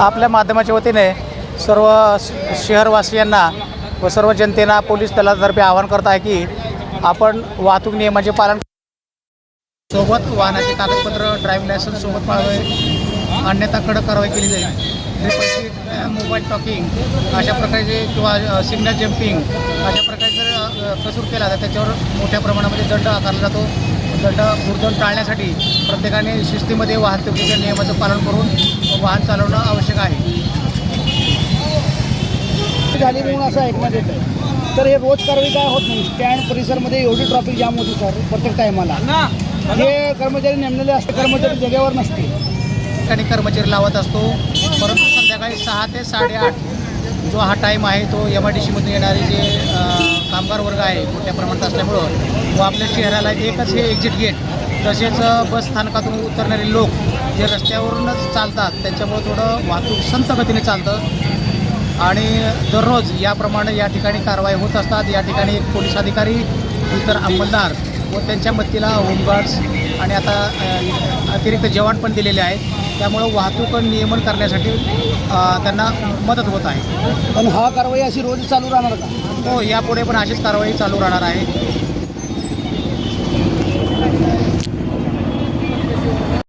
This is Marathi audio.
आपल्या माध्यमाच्या वतीने सर्व शहरवासियांना व सर्व जनतेला पोलीस दलातर्फे आवाहन करत आहे की आपण वाहतूक नियमाचे पालन सोबत वाहनाचे कागदपत्र ड्रायव्हिंग लायसन्स सोबत पाळावे. अन्यथा कडक कारवाई केली जाईल. मोबाईल टॉकिंग अशा प्रकारचे किंवा सिग्नल जम्पिंग अशा प्रकारे जर कसूर केला तर त्याच्यावर मोठ्या प्रमाणामध्ये दंड आकारला जातो. दंड भुर्दंड टाळण्यासाठी प्रत्येकाने शिस्तीमध्ये वाहतुकीच्या नियमाचं पालन करून वाहन चालवणं आवश्यक आहे. झाली म्हणून असं ऐकण्यात येतं. तर हे रोज कारवाई काय होत नाही. स्टँड परिसरमध्ये एवढी ट्रॉफिक जाम होती सर प्रत्येक टायमाला जे कर्मचारी नेमलेले असते कर्मचारी जागेवर नसते. ठिकाणी कर्मचारी लावत असतो परंतु संध्याकाळी सहा ते साडेआठ जो हा टाईम आहे तो एम आय डी सीमधून येणारे जे कामगार वर्ग आहे मोठ्या प्रमाणात असल्यामुळं व आपल्या शहराला एकच हे एक्झिट गेट तसेच बस स्थानकातून उतरणारे लोक जे रस्त्यावरूनच चालतात त्यांच्यामुळं थोडं वाहतूक संत गतीने चालतं. आणि दररोज याप्रमाणे या ठिकाणी कारवाई होत असतात. या ठिकाणी पोलीस अधिकारी इतर अंमलदार व त्यांच्या मदतीला होमगार्ड्स आणि आता अतिरिक्त जवान पण दिलेले आहेत. त्यामुळं वाहतूक नियमन करण्यासाठी त्यांना मदत होत आहे. पण हा कारवाई अशी रोज चालू राहणार का? हो यापुढे पण अशीच कारवाई चालू राहणार आहे.